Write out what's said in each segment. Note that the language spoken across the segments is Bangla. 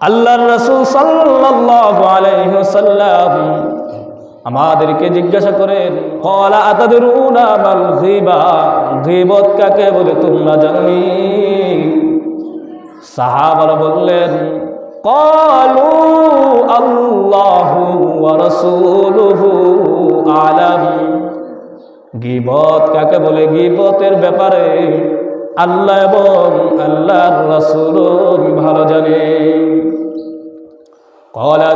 আল্লাহর রসুল সাল্লাম আমাদেরকে জিজ্ঞাসা করেন কলা আতাদের গিবত কাকে বলে তোমরা জানি? সাহাবারা বললেন কলু আল্লাহু রসুলহু আলম। গিবত কাকে বলে? গিবতের ব্যাপারে আল্লাহ এবং আল্লাহর রসুল ভালো জানে। কলা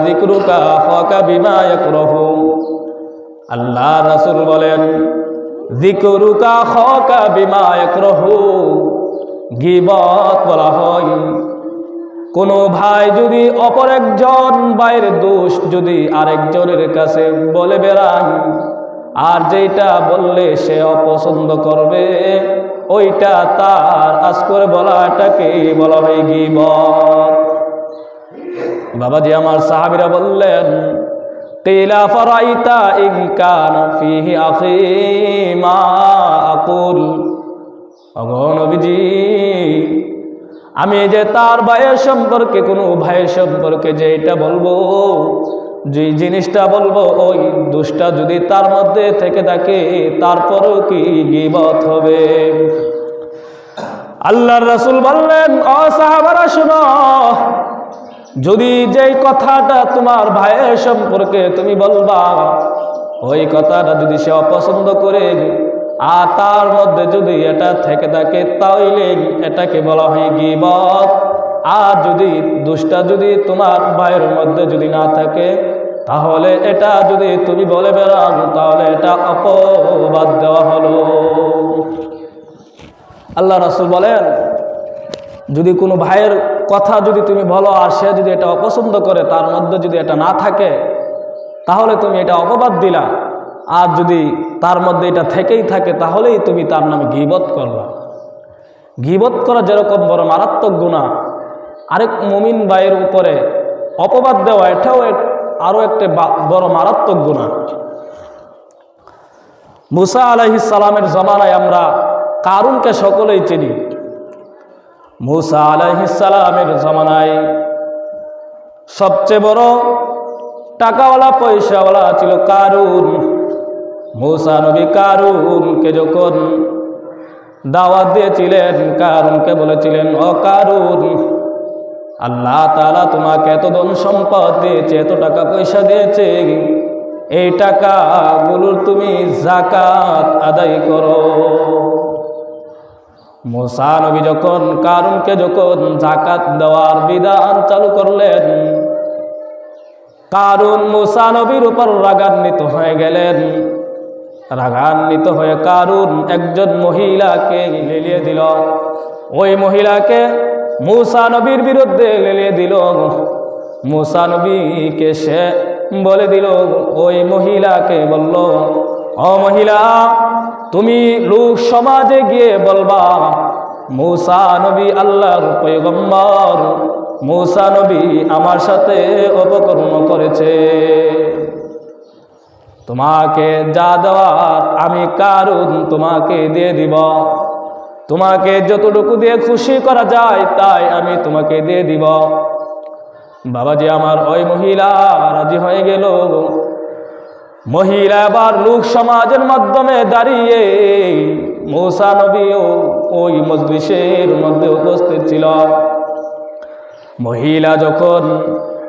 আল্লাহ রাসূল বলেন গিবত বলা হয়। কোনো ভাই যদি অপর একজন ভাইয়ের দোষ যদি আরেকজনের কাছে বলে বেড়ান আর যেটা বললে সে অপছন্দ করবে, ওইটা তার আজ করে বলাটাকে বলা হয় গিবত। বাবাজি আমার সাহাবিরা বললেন, কিলা ফরাইতা ইন কানা ফিহি আখি মা আকুল? ওগো আমি যে তার ভাইয়ের সম্পর্কে, কোনো ভাইয়ের সম্পর্কে যে এটা বলব, যে জিনিসটা বলব, ওই দুষ্টা যদি তার মধ্যে থেকে থাকে, তারপরও কি গিবত হবে? আল্লাহর রাসূল বললেন, ও সাহাবারা, শোনো যদি যেই কথাটা তোমার ভাইয়ের সম্পর্কে তুমি বলবা, ওই কথাটা যদি সে অপছন্দ করে, আর তার মধ্যে যদি এটা থেকে থাকে তাহলে এটাকে বলা হয় গিবত। আর যদি দুষ্টা যদি তোমার ভাইয়ের মধ্যে যদি না থাকে, তাহলে এটা যদি তুমি বলে বেড়াও, তাহলে এটা অপবাদ দেওয়া হলো। আল্লাহ রাসুল বলেন, যদি কোনো ভাইয়ের কথা যদি তুমি বলো আর সে যদি এটা অপছন্দ করে, তার মধ্যে যদি এটা না থাকে, তাহলে তুমি এটা অপবাদ দিলা। আর যদি তার মধ্যে এটা থেকেই থাকে, তাহলেই তুমি তার নামে গিবত করলা। গিবত করা যেরকম বড় মারাত্মক গুণা, আরেক মুমিন ভাইয়ের উপরে অপবাদ দেওয়া, এটাও আরও একটা বড় মারাত্মক গুণা। মুসা আলাইহিস সালামের জমানায় আমরা কারুনকে সকলেই চিনি। মুসা আলাইহিস সালামের জমানায় সবচেয়ে বড় টাকাওয়ালা, পয়সাওয়ালা ছিল কারুন। মুসা নবী কারুনকে যখন দাওয়াত দিয়েছিলেন, কারুনকে বলেছিলেন, ও কারুন, আল্লাহ তাআলা তোমাকে এত ধন সম্পদ দিয়েছে, এত টাকা পয়সা দিয়েছে, এই টাকাগুলোর তুমি জাকাত আদায় করো। মোসা নবী যখন কারুনকে যখন জাকাত দেওয়ার বিধান চালু করলেন, কারুন মুসা নবীর উপর রাগান্বিত হয়ে গেলেন। রাগান্বিত হয়ে কারুন একজন মহিলাকে লেলিয়ে দিল। ওই মহিলাকে মুসা নবীর বিরুদ্ধে লেলিয়ে দিল। মুসা নবীকে সে বলে দিল, ওই মহিলাকে বলল মহিলা, তুমি লোক সমাজে গিয়ে বলবা, মুসা নবী আল্লাহর পয়গম্বর, মুসা নবী আমার সাথে অপকর্ম করেছে। তোমাকে যা দেওয়ার আমি কারুন তোমাকে দিয়ে দিব। তোমাকে যতটুকু দিয়ে খুশি করা যায় তাই আমি তোমাকে দিয়ে দিব। বাবাজি আমার, ওই মহিলা রাজি হয়ে গেল। মহিলা আবার লোক সমাজের মাধ্যমে দাঁড়িয়ে মৌসা নবীও ওই মজলিসের মধ্যে উপস্থিত ছিল। মহিলা যখন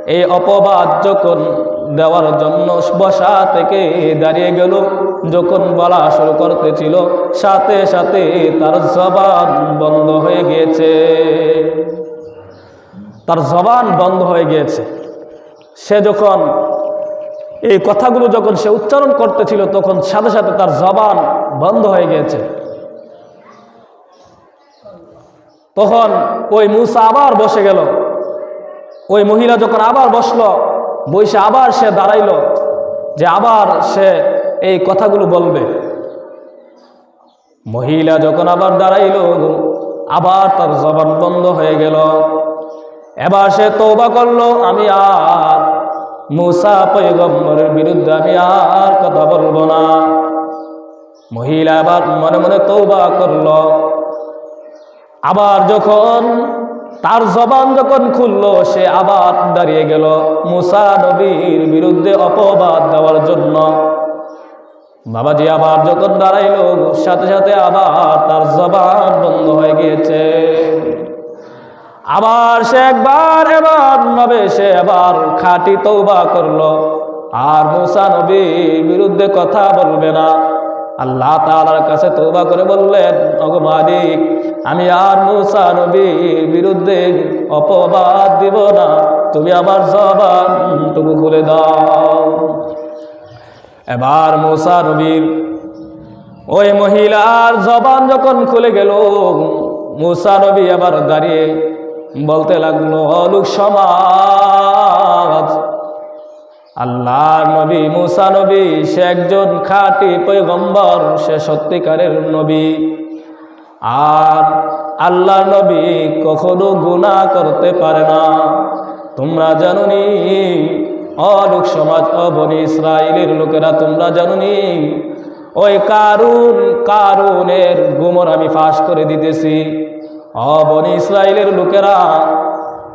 এই অপবাদ যখন দেওয়ার জন্য বসা থেকে দাঁড়িয়ে গেল, যখন বলা শুরু করতেছিল, সাথে সাথে তার জবান বন্ধ হয়ে গিয়েছে। তার জবান বন্ধ হয়ে গিয়েছে। সে যখন এই কথাগুলো যখন সে উচ্চারণ করতেছিল, তখন সাথে সাথে তার জবান বন্ধ হয়ে গিয়েছে। তখন ওই মুসা আবার বসে গেল। ওই মহিলা যখন আবার বসল, বসে আবার সে দাঁড়াইলো যে আবার সে এই কথাগুলো বলবে। মহিলা যখন আবার দাঁড়াইলো, আবার তার জবান বন্ধ হয়ে গেল। এবার সে তৌবা করল, আমি আর মুসা পৈগম্বরের বিরুদ্ধে আমি আর কথা বলব না। মহিলা আবার মনে মনে তৌবা করল। আবার যখন তার জবান যখন খুললো, সে আবার দাঁড়িয়ে গেল মুসা নবীর বিরুদ্ধে অপবাদ দেওয়ার জন্য। বাবাজি আবার যখন দাঁড়াইলো, সাথে সাথে আবার তার জবান বন্ধ হয়ে গিয়েছে। আবার সে একবার, এবার ভাবে সে এবার খাটি তৌবা করল। আর মুসা নবীর বিরুদ্ধে কথা বলবে না। আল্লাহ তালার কাছে তৌবা করে বললেন অগ মালিক, আমি আর মুসা নবীর বিরুদ্ধে অপবাদ দিব না। তুমি আমার জবানটুকু খুলে দাও। এবার মুসা নবীর ওই মহিলার জবান যখন খুলে গেল, মুসা নবী আবার দাঁড়িয়ে বলতে লাগল অলুক সমাজ, আল্লাহ নবী, মুসা নবী, সে একজন খাঁটি পৈগম্বর সে সত্যিকারের নবী। আর আল্লাহ নবী কখনো গুনাহ করতে পারে না। তোমরা জানুনি অলোক সমাজ অবনী ইসরায়েলের লোকেরা, তোমরা জানুনি, ওই কারুন, কারুনের গুমর আমি ফাঁস করে দিতেছি। অবনী ইসরায়েলের লোকেরা,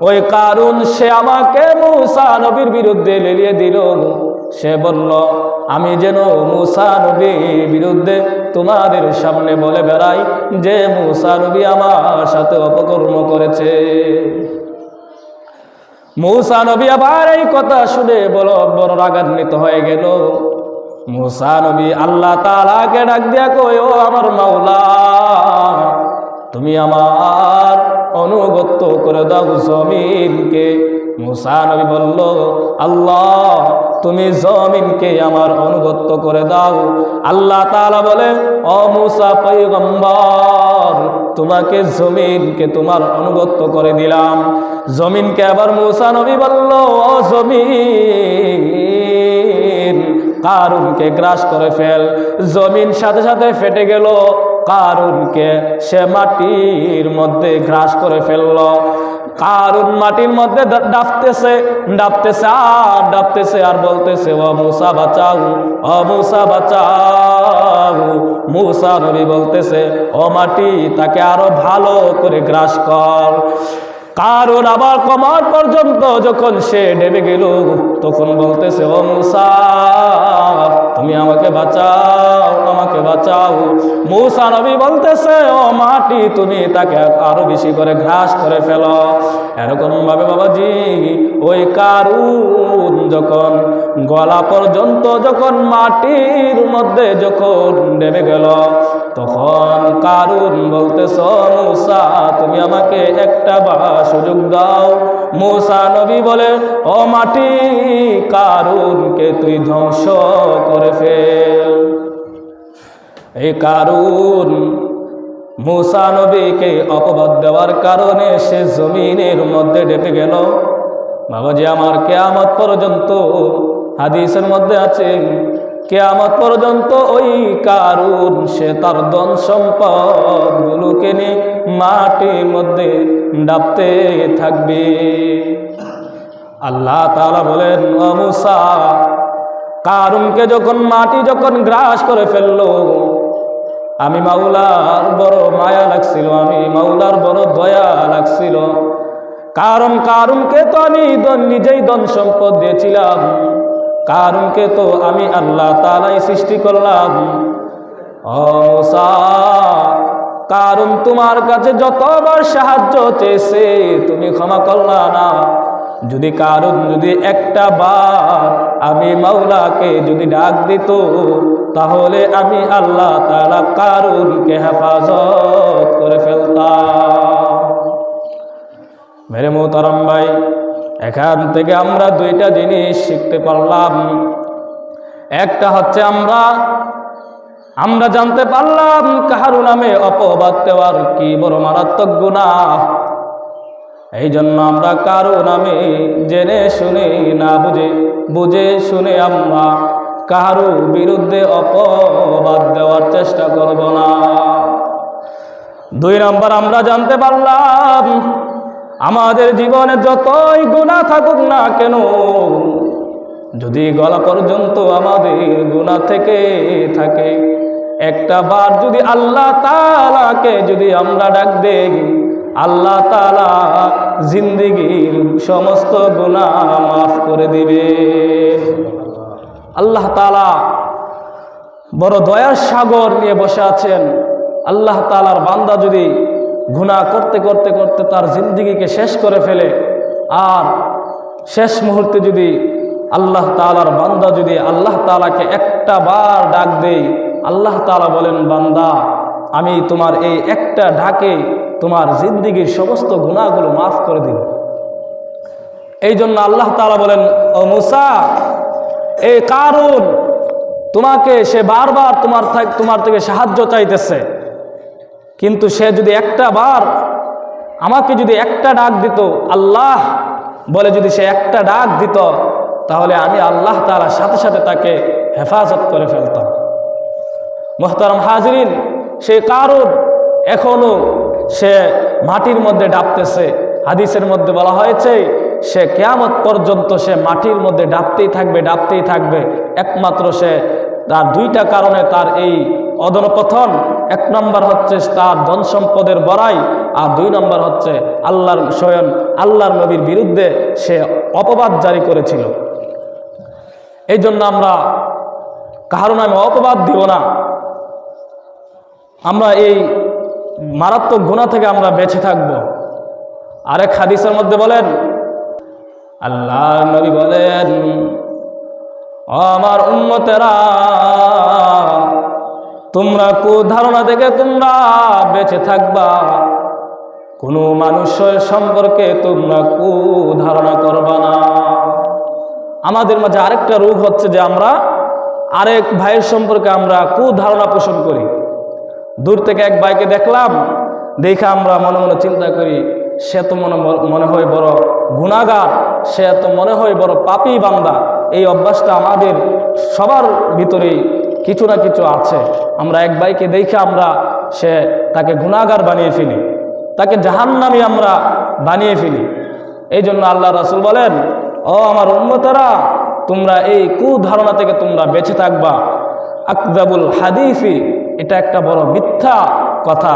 ওই কারুন সে আমাকে মুসা নবীর বিরুদ্ধে লেলিয়ে দিল। সে বলল, আমি যেন মুসা নবীর বিরুদ্ধে তোমাদের সামনে বলে বেড়াই যে মুসা নবী আমার সাথে অপকর্ম করেছে। মুসা নবী আবার এই কথা শুনে বড় বড় রাগান্বিত হয়ে গেল। মুসা নবী আল্লাহ তালাকে ডাক দিয়া কয়, ও আমার মাওলা তুমি আমার অনুগত্য করে দাও জমিনকে। মুসা নবী বলল, আল্লাহ, তুমি জমিনকে আমার অনুগত্য করে দাও। আল্লাহ তাআলা বলে, ও মুসা পৈগম্বর তোমাকে জমিনকে তোমার অনুগত্য করে দিলাম। জমিনকে আবার মুসা নবী বলল, ও জমিন, কারুনকে গ্রাস করে ফেল। জমিন সাথে সাথে ফেটে গেল। কারুনকে সে মাটির মধ্যে গ্রাস করে ফেলল। কারুন মাটির মধ্যে ডাবতেছে ডাবতেছে আর ডাবতেছে আর বলতেছে, ও মুসা, বাঁচাও, ও মূসা, বাঁচাও। মুসা নবী বলতেছে, ও মাটি, তাকে আরও ভালো করে গ্রাস কর। কারণ আবার কমার পর্যন্ত যখন সে ডেবে গেল, তখন বলতেছে, ও মুসা, তুমি আমাকে বাঁচাও আমাকে বাঁচাও। মুসা নবী বলতেছে, ও মাটি, তুমি তাকে আরও বেশি করে ঘাস করে ফেলো। এরকম ভাবে বাবাজি, ওই কারুন যখন গলা পর্যন্ত যখন মাটির মধ্যে যখন নেমে গেল, তখন কারুন বলতেছ মুসা, তুমি আমাকে একটা বা সুযোগ দাও। মুসা নবী বলে, ও মাটি, কারুনকে তুই ধ্বংস করে ফেল। এই কারুন মুসা নবীকে অপবাদ দেওয়ার কারণে সে জমিনের মধ্যে ডেপে গেল। বাবাজি, আমার কেয়ামত পর্যন্ত হাদিসের মধ্যে আছে কেয়ামত পর্যন্ত ওই কারুন, সে তার ধন সম্পদ গুলোকে নিয়ে মাটির মধ্যে ডাবতে থাকবে। আল্লাহ তালা বলেন, ও মুসা, কারুনকে যখন মাটি যখন গ্রাস করে ফেলল, আমি মাওলার বড় মায়া লাগছিল, আমি মাওলার বড় দয়া লাগছিল। কারণ কারুনকে তো আমি দন নিজেই ধন সম্পদ দিয়েছিলাম। কারুনকে তো আমি আল্লাহ তালাই সৃষ্টি করলাম। কারণ তোমার কাছে যতবার সাহায্য চেয়েছে, তুমি ক্ষমা করলা না। যদি কারণ, যদি একটা বার আমি মাওলাকে যদি ডাক দিত, তাহলে আমি আল্লাহ তারা কারুনকে হেফাজত করে ফেলতাম। মেরে মোহতারাম ভাই এখান থেকে আমরা দুইটা জিনিস শিখতে পারলাম। একটা হচ্ছে আমরা আমরা জানতে পারলাম কাহারু নামে অপবাদ দেওয়ার কি বড় মারাত্মক গুণা। এই জন্য আমরা কারও নামে জেনে শুনে না বুঝে বুঝে শুনে আমরা কারও বিরুদ্ধে অপবাদ দেওয়ার চেষ্টা করব না। দুই নম্বর, আমরা জানতে পারলাম আমাদের জীবনে যতই গুণা থাকুক না কেন, যদি গলা পর্যন্ত আমাদের গুণা থেকে থাকে, একটা বার যদি আল্লাহ তালাকে যদি আমরা ডাক দেই, আল্লাহ তালা জিন্দিগির সমস্ত গুণা মাফ করে দিবে। আল্লাহ তালা বড় দয়ার সাগর নিয়ে বসে আছেন। আল্লাহ তালার বান্দা যদি গুণা করতে করতে করতে তার জিন্দিগিকে শেষ করে ফেলে। আর শেষ মুহূর্তে যদি আল্লাহ তালার বান্দা যদি আল্লাহ তালাকে একটা বার ডাক দেই আল্লাহ তালা বলেন, বান্দা, আমি তোমার এই একটা ডাকে তোমার জিন্দিগির সমস্ত গুণাগুলো মাফ করে দিল এই জন্য আল্লাহ তালা বলেন, ও মুসা, এই কারুন তোমাকে সে বারবার তোমার তোমার থেকে সাহায্য চাইতেছে। কিন্তু সে যদি একটা বার আমাকে যদি একটা ডাক দিত, আল্লাহ বলে যদি সে একটা ডাক দিত, তাহলে আমি আল্লাহ তাআলার সাথে সাথে তাকে হেফাজত করে ফেলতাম। মোহতারাম হাজরিন, সে কারণ এখনও সে মাটির মধ্যে ডাবতেছে। হাদিসের মধ্যে বলা হয়েছে, সে কেয়ামত পর্যন্ত সে মাটির মধ্যে ডাবতেই থাকবে ডাবতেই থাকবে। একমাত্র সে তার দুইটা কারণে তার এই অদনপথন এক নম্বর হচ্ছে তার ধন সম্পদের বড়াই, আর দুই নম্বর হচ্ছে আল্লাহর স্বয়ং আল্লাহর নবীর বিরুদ্ধে সে অপবাদ জারি করেছিল। এই জন্য আমরা কারণ আমি অপবাদ দিব না। আমরা এই মারাত্মক গুণা থেকে আমরা বেঁচে থাকব। আরেক হাদিসের মধ্যে বলেন আল্লাহ নবী বলেন, "ও আমার উন্মতেরা তোমরা কো ধারণা থেকে তোমরা বেঁচে থাকবা। কোনো মানুষের সম্পর্কে তোমরা কো ধারণা করবা না। আমাদের মাঝে আরেকটা রোগ হচ্ছে যে আমরা আরেক ভাইয়ের সম্পর্কে আমরা কু ধারণা পোষণ করি। দূর থেকে এক ভাইকে দেখলাম, দেখে আমরা মনে মনে চিন্তা করি, সে তো মনে মনে হয় বড় গুণাগার, সে তো মনে হয় বড় পাপি বান্দা। এই অভ্যাসটা আমাদের সবার ভিতরেই কিছু না কিছু আছে। আমরা এক ভাইকে দেখে আমরা সে তাকে গুণাগার বানিয়ে ফেলি। তাকে জাহান্নামি আমরা বানিয়ে ফেলি। এই জন্য আল্লাহ রাসুল বলেন, ও আমার উন্মতারা তোমরা এই কুধারণা থেকে তোমরা বেঁচে থাকবা। আকদাবুল হাদিফি এটা একটা বড় মিথ্যা কথা।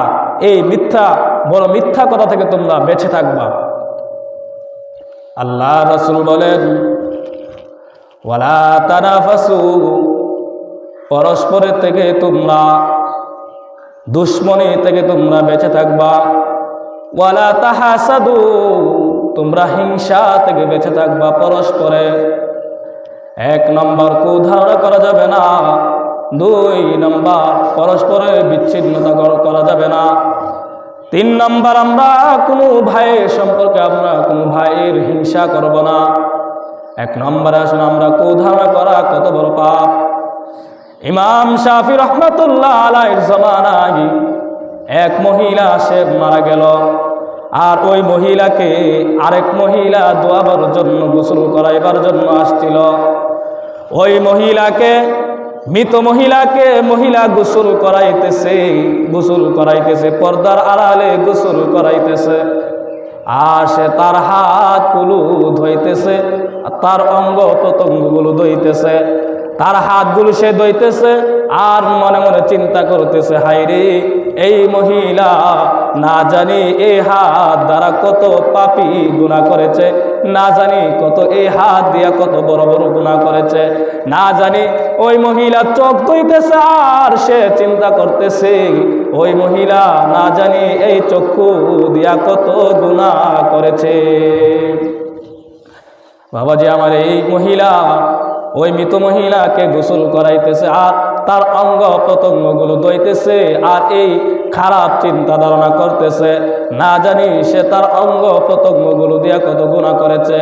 এই মিথ্যা, বড় মিথ্যা কথা থেকে তোমরা বেঁচে থাকবা। আল্লাহ রাসুল বলেন, ওয়ালা তানাফাসু পরস্পরের থেকে তোমরা দুশ্মনী থেকে তোমরা বেঁচে থাকবা। ওয়ালা তাহাসাদু, তোমরা হিংসা থেকে বেঁচে থাকবা পরস্পরে। এক নম্বর কুধারণা করা যাবে না। দুই নম্বর পরস্পরে বিচ্ছিন্নতা কর- যাবে না। তিন নম্বর আমরা কোনো ভাইয়ের সম্পর্কে আমরা কোনো ভাইয়ের হিংসা করব না। এক নম্বরে আসুন আমরা কুধারণা করা কত বড় পাপ। ইমাম শাফি রহমতুল্লাহ আলাইর জমানায় এক মহিলা সে মারা গেল। আর ওই মহিলাকে আরেক মহিলা দোয়াবার জন্য গোসল করাইবার জন্য আসছিল। ওই মহিলাকে, মৃত মহিলাকে মহিলা গোসল করাইতেছে গোসল করাইতেছে, পর্দার আড়ালে গোসল করাইতেছে। আর সে তার হাতগুলো ধইতেছে আর তার অঙ্গ প্রত্যঙ্গগুলো ধইতেছে। তার হাতগুলো সে দইতেছে আর মনে মনে চিন্তা করতেছে হাইরে এই মহিলা না জানি এই হাত দ্বারা কত পাপি গুণা করেছে, না জানি কত এই হাত দিয়া কত বড় বড় গুণা করেছে, না জানি ওই মহিলা চোখ দইতেছে আর সে চিন্তা করতেছে, ওই মহিলা না জানি এই চক্ষু দিয়া কত গুণা করেছে। বাবাজি, আমার এই মহিলা ওই মৃত মহিলাকে গোসল করাইতেছে আর তার অঙ্গ প্রত্যঙ্গগুলো দইতেছে আর এই খারাপ চিন্তা ধারণা করতেছে। না জানি সে তার অঙ্গ প্রত্যঙ্গগুলো দিয়া কত গুণা করেছে।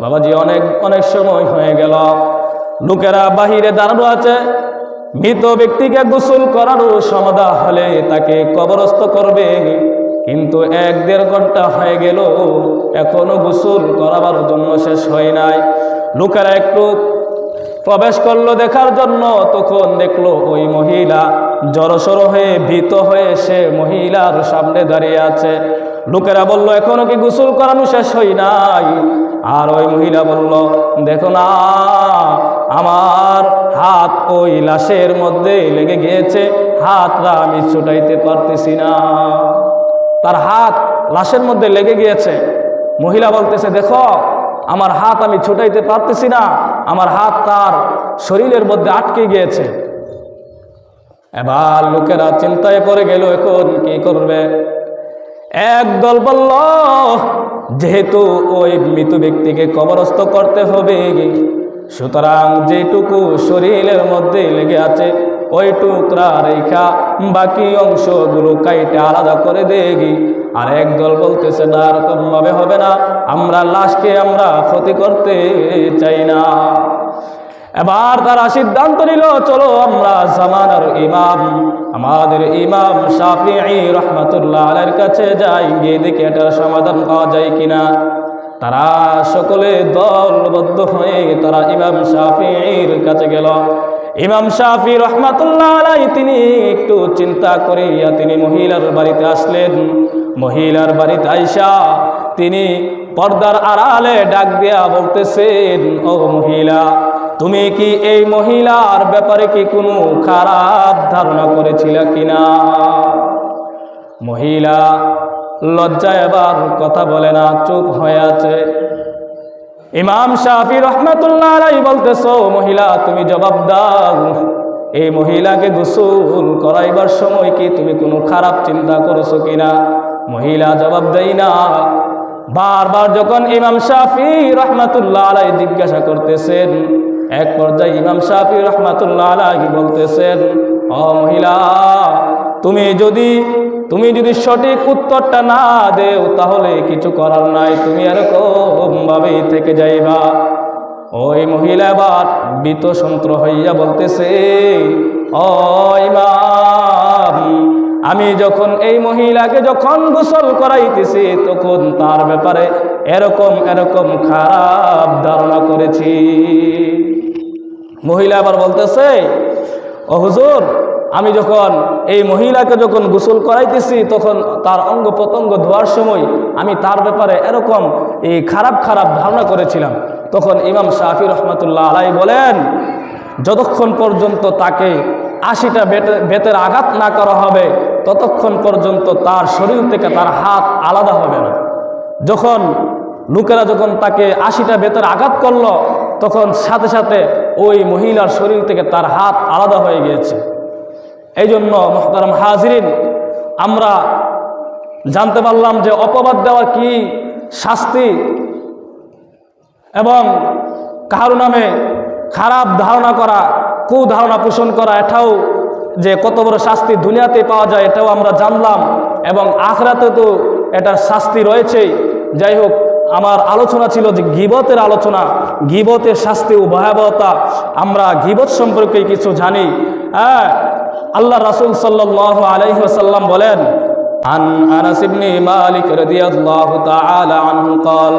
বাবাজি অনেক অনেক সময় হয়ে গেল। লোকেরা বাহিরে দাঁড়ানো আছে। মৃত ব্যক্তিকে গোসল করারও সমাধা হলে তাকে কবরস্থ করবে। কিন্তু এক দেড় ঘণ্টা হয়ে গেল, এখনও গোসল করাবার জন্য শেষ হয় নাই। লোকেরা একটু প্রবেশ করল দেখার জন্য, তখন দেখল ওই মহিলা জড়সড় হয়ে ভীত হয়ে সে মহিলার সামনে দাঁড়িয়ে আছে। লোকেরা বলল, এখনও কি গোসল করানো শেষ হয় নাই? আর ওই মহিলা বলল, দেখো না, আমার হাত ওই লাশের মধ্যে লেগে গিয়েছে, হাতটা আমি ছুটাইতে পারতেছি না। তার হাত লাশের মধ্যে লেগে গিয়েছে। মহিলা বলতেছে, দেখো আমার হাত আমি ছুটাইতে পারতেছি না, আমার হাত তার শরীরের মধ্যে আটকে গিয়েছে। এবার লোকেরা চিন্তায় পড়ে গেল, এখন কি করবে? একদল বলল, যেহেতু ওই মৃত ব্যক্তিকে কবরস্থ করতে হবে, সুতরাং যেটুকু শরীরের মধ্যে লেগে আছে, ওই টুকরা রেখা বাকি অংশগুলো কাইটে আলাদা করে দেগি আর একদল বলতেছে, না, এরকম ভাবে হবে না। আমরা লাশকে আমরা ক্ষতি করতে চাই না। এবার তারা সিদ্ধান্ত নিল, চলো আমরা জামানার ইমাম, আমাদের ইমাম শাফি রহমতুল্লাহ আলের কাছে যাই, গিয়ে দেখি এটার সমাধান পাওয়া যায় কিনা। তারা সকলে দলবদ্ধ হয়ে তারা ইমাম শাফির কাছে গেল। ইমাম শাফি রহমাতুল্লাহ আলাই, তিনি একটু চিন্তা করিয়া তিনি মহিলার বাড়িতে আসলেন। মহিলার বাড়িতে আইসা তিনি পর্দার আড়ালে ডাক দিয়া বলতেছেন, ও মহিলা, তুমি কি এই মহিলার ব্যাপারে কি কোনো খারাপ ধারণা করেছিল কিনা? মহিলা লজ্জা এবার কথা বলে না, চুপ হয়ে আছে। ইমাম শাফি রহমতুল্লাহ আলাই বলতেছ মহিলা, তুমি জবাব দাও। এই মহিলাকে গোসল করাইবার সময় কি তুমি কোনো খারাপ চিন্তা করেছ কিনা? মহিলা জবাব দেই না। বারবার যখন ইমাম শাফি রহমাতুল্লাহ আলাই জিজ্ঞাসা করতেছেন, এক পর্যায়ে ইমাম শাফি রহমাতুল্লাহ আলাই বলতেছেন, ও মহিলা, তুমি যদি তুমি যদি সঠিক উত্তরটা না দেও, তাহলে কিছু করার নাই, তুমি এরকম ভাবেই থেকে যাইবা। ওই মহিলা এবার বিত সন্ত্র হইয়া বলতেছে, ও ইমাম আমি যখন এই মহিলাকে যখন গোসল করাইতেছি, তখন তার ব্যাপারে এরকম এরকম খারাপ ধারণা করেছি। মহিলা আবার বলতেছে, ও হুজুর, আমি যখন এই মহিলাকে যখন গোসল করাইতেছি, তখন তার অঙ্গ প্রত্যঙ্গ ধোয়ার সময় আমি তার ব্যাপারে এরকম এই খারাপ খারাপ ধারণা করেছিলাম। তখন ইমাম শাফি রহমতুল্লাহ আলাই বলেন, যতক্ষণ পর্যন্ত তাকে আশিটা বেতে, বেতের আঘাত না করা হবে, ততক্ষণ পর্যন্ত তার শরীর থেকে তার হাত আলাদা হবে না। যখন লোকেরা যখন তাকে আশিটা বেতের আঘাত করল, তখন সাথে সাথে ওই মহিলার শরীর থেকে তার হাত আলাদা হয়ে গিয়েছে। এই জন্য মোহতারাম হাজরিন, আমরা জানতে পারলাম যে অপবাদ দেওয়া কি শাস্তি এবং কারও নামে খারাপ ধারণা করা কু ধারণা পোষণ করা এটাও যে কত বড় শাস্তি দুনিয়াতে পাওয়া যায় এটাও আমরা জানলাম এবং আখরাতে তো এটার শাস্তি রয়েছেই যাই হোক আমার আলোচনা ছিল যে গিবতের আলোচনা গিবতের শাস্তি ও ভয়াবহতা আমরা গিবত সম্পর্কে কিছু জানি হ্যাঁ আল্লাহ রাসুল সাল্লাহ আলাইসাল্লাম বলেন عن أنس بن مالك رضي الله تعالى عنه قال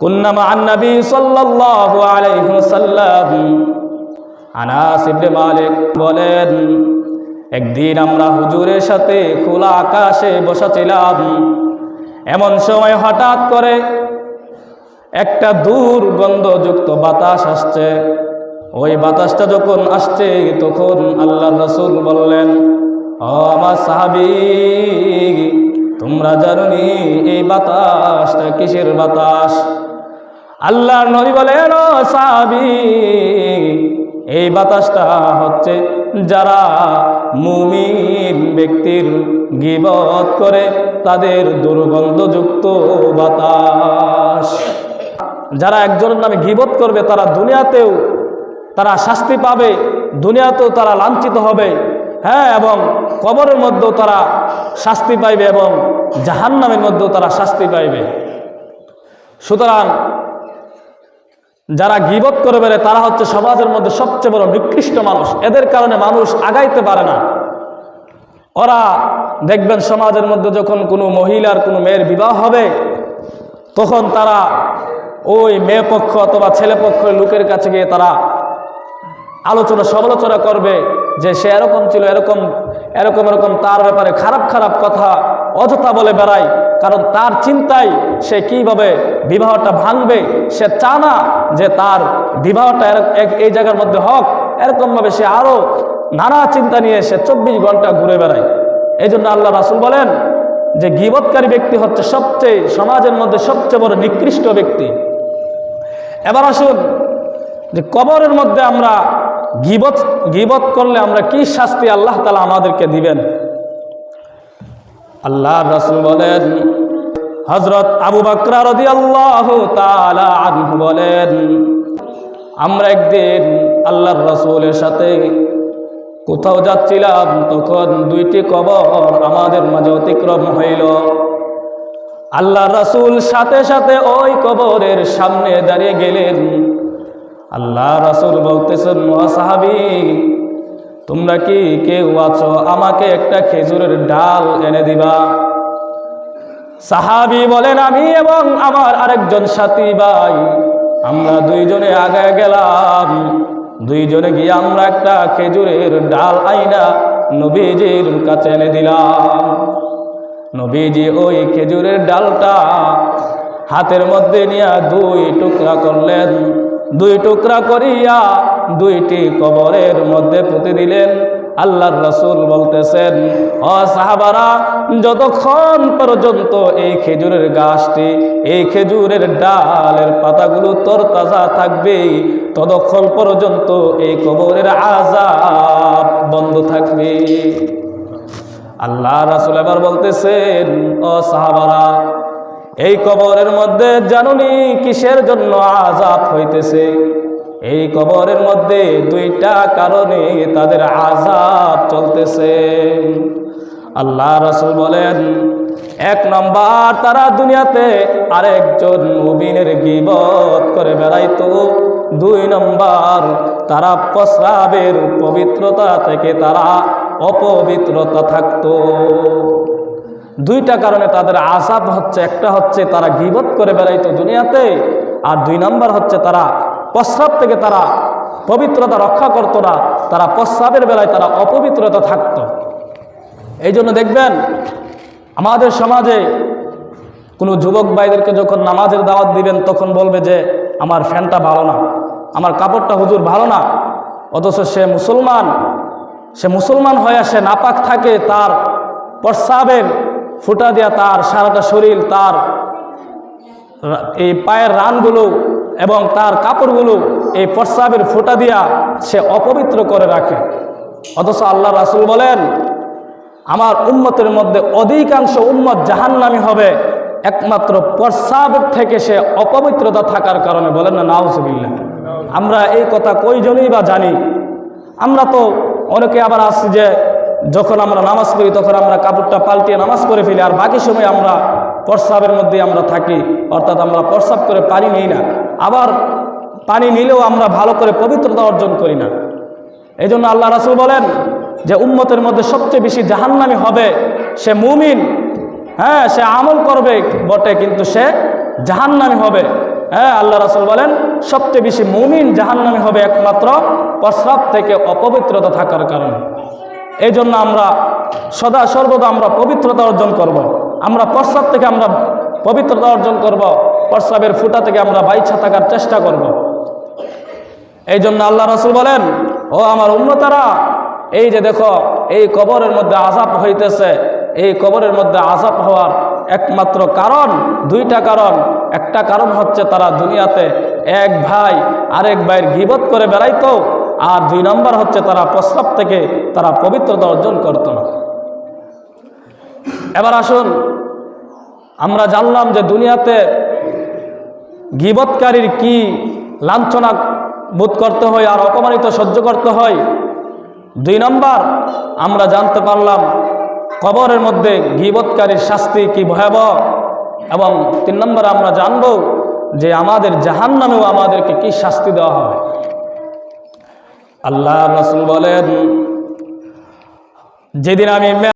كنا مع النبي صلى الله عليه وسلم আনাস ইবনে মালিক বলেন, একদিন আমরা হুজুরের সাথে খোলা আকাশে বসাছিলাম। এমন সময় হঠাৎ করে একটা দুর্গন্ধযুক্ত বাতাস আসছে। ওই বাতাসটা যখন আসছে, তখন আল্লাহ রসুল বললেন আমার সাহাবি, তোমরা জানুনি এই বাতাসটা কিসের বাতাস? আল্লাহর নবী বলেন সাহাবি এই বাতাসটা হচ্ছে যারা মুমিন ব্যক্তির গিবত করে তাদের দুর্গন্ধযুক্ত বাতাস। যারা একজনের নামে গিবত করবে, তারা দুনিয়াতেও তারা শাস্তি পাবে, দুনিয়াতেও তারা লাঞ্ছিত হবে। হ্যাঁ এবং কবরের মধ্যেও তারা শাস্তি পাইবে এবং জাহান্নামের মধ্যেও তারা শাস্তি পাইবে। সুতরাং যারা গিবত করে বেড়ে, তারা হচ্ছে সমাজের মধ্যে সবচেয়ে বড় নিকৃষ্ট মানুষ। এদের কারণে মানুষ আগাইতে পারে না। ওরা দেখবেন সমাজের মধ্যে যখন কোনো মহিলার কোনো মেয়ের বিবাহ হবে, তখন তারা ওই মেয়ে পক্ষ অথবা ছেলে পক্ষের লোকের কাছে গিয়ে তারা আলোচনা সমালোচনা করবে যে সে এরকম ছিল, এরকম এরকম এরকম, তার ব্যাপারে খারাপ খারাপ কথা অযথা বলে বেড়ায়। কারণ তার চিন্তায় সে কীভাবে বিবাহটা ভাঙবে, সে চানা যে তার বিবাহটা এই জায়গার মধ্যে হোক, এরকমভাবে সে আরও নানা চিন্তা নিয়ে সে চব্বিশ ঘণ্টা ঘুরে বেড়ায়। এই জন্য আল্লাহ রাসুল বলেন যে গিবৎকারী ব্যক্তি হচ্ছে সবচেয়ে, সমাজের মধ্যে সবচেয়ে বড় নিকৃষ্ট ব্যক্তি। এবার আসুন যে কবরের মধ্যে আমরা গিবত গিবত করলে আমরা কি শাস্তি আল্লাহ তালা আমাদেরকে দিবেন? আল্লাহ রসুল বলেন হজরত আবু বকরা আল্লাহ বলেন, আমরা একদিন আল্লাহর রসুলের সাথে কোথাও যাচ্ছিলাম, তখন দুইটি কবর আমাদের মাঝে অতিক্রম হইল। আল্লাহ রসুল সাথে সাথে ওই কবরের সামনে দাঁড়িয়ে গেলেন। আল্লাহ রসুল বলতেছেন সাহাবি তোমরা কি কেউ আছো? আমাকে একটা খেজুরের ডাল এনে দিবা। সাহাবি বলেন, আমি এবং আমার আরেকজন সাথী ভাই, আমরা দুইজনে আগে গেলাম। দুইজনে গিয়ে আমরা একটা খেজুরের ডাল আইনা নবীজির কাছে এনে দিলাম। নবীজি ওই খেজুরের ডালটা হাতের মধ্যে নিয়ে দুই টুকরা করলেন। দুই টুকরা করিয়া দুইটি কবরের মধ্যে পুঁতে দিলেন। আল্লাহর রসুল বলতেছেন, ও সাহাবারা, যতক্ষণ পর্যন্ত এই খেজুরের গাছটি, এই খেজুরের ডালের পাতাগুলো তরতাজা থাকবে, ততক্ষণ পর্যন্ত এই কবরের আজাব বন্ধ থাকবে। আল্লাহ রাসুল এবার বলতেছেন, ও সাহাবারা, এই কবরের মধ্যে জানুনি কিসের জন্য আজাব হইতেছে? এই কবরের মধ্যে দুইটা কারণে তাদের আজাব চলতেছে। আল্লাহ রসুল বলেন, এক নম্বর তারা দুনিয়াতে আরেকজন মুবিনের গিবত করে বেড়াইতো। দুই নম্বর তারা প্রস্রাবের পবিত্রতা থেকে তারা অপবিত্রতা থাকতো। দুইটা কারণে তাদের আসাব হচ্ছে, একটা হচ্ছে তারা গিবত করে বেড়াইতো দুনিয়াতে, আর দুই নম্বর হচ্ছে তারা প্রস্রাব থেকে তারা পবিত্রতা রক্ষা করতো না, তারা প্রস্রাবের বেলায় তারা অপবিত্রতা থাকতো। এই জন্য দেখবেন, আমাদের সমাজে কোনো যুবক ভাইদেরকে যখন নামাজের দাওয়াত দিবেন, তখন বলবে যে, আমার ফ্যানটা ভালো না, আমার কাপড়টা হুজুর ভালো না। অথচ সে মুসলমান সে মুসলমান হয়ে সে নাপাক থাকে, তার প্রস্রাবের ফুটা দিয়া তার সারাটা শরীর, তার এই পায়ের রানগুলো এবং তার কাপড়গুলো এই প্রস্রাবের ফোঁটা দিয়া সে অপবিত্র করে রাখে। অথচ আল্লাহ রাসুল বলেন, আমার উম্মতের মধ্যে অধিকাংশ উম্মত জাহান্নামি হবে, একমাত্র প্রস্রাব থেকে সে অপবিত্রতা থাকার কারণে। বলেন না নাউজবিল্লা আমরা এই কথা কইজনই বা জানি। আমরা তো অনেকে আবার আসছি যে, যখন আমরা নামাজ পড়ি, তখন আমরা কাপড়টা পাল্টিয়ে নামাজ পড়ে ফেলি, আর বাকি সময় আমরা প্রস্রাবের মধ্যে আমরা থাকি, অর্থাৎ আমরা প্রস্রাব করে পানি নিই না। আবার পানি নিলেও আমরা ভালো করে পবিত্রতা অর্জন করি না এই জন্য আল্লাহ রাসুল বলেন যে উম্মতের মধ্যে সবচেয়ে বেশি জাহান্নামি হবে সে মুমিন হ্যাঁ সে আমল করবে বটে, কিন্তু সে জাহান্নামি হবে হ্যাঁ আল্লাহ রাসুল বলেন সবচেয়ে বেশি মুমিন জাহান্নামি হবে একমাত্র প্রস্রাব থেকে অপবিত্রতা থাকার কারণে এই জন্য আমরা সদা সর্বদা আমরা পবিত্রতা অর্জন করব। আমরা প্রস্রাব থেকে আমরা পবিত্রতা অর্জন করব। প্রস্রাবের ফুটা থেকে আমরা বাইছা থাকার চেষ্টা করব। এই জন্য আল্লাহ রসুল বলেন, ও আমার উন্নতারা এই যে দেখো, এই কবরের মধ্যে আজাব হইতেছে। এই কবরের মধ্যে আজাব হওয়ার একমাত্র কারণ, দুইটা কারণ। একটা কারণ হচ্ছে তারা দুনিয়াতে এক ভাই আরেক ভাইয়ের গিবত করে বেড়াইতো, আর দুই নম্বর হচ্ছে তারা প্রস্রাব থেকে তারা পবিত্রতা অর্জন করত। না এবার আসুন, আমরা জানলাম যে দুনিয়াতে গিবৎকারীর কি লাঞ্ছনা বোধ করতে হয় আর অপমানিত সহ্য করতে হয়? দুই নম্বর, আমরা জানতে পারলাম কবরের মধ্যে গিবৎকারীর শাস্তি কি ভয়াবহ? এবং তিন নম্বর, আমরা জানব যে আমাদের জাহান নামেও আমাদেরকে কি শাস্তি দেওয়া হবে। আল্লাহ রসুল বলেন, যেদিন আমি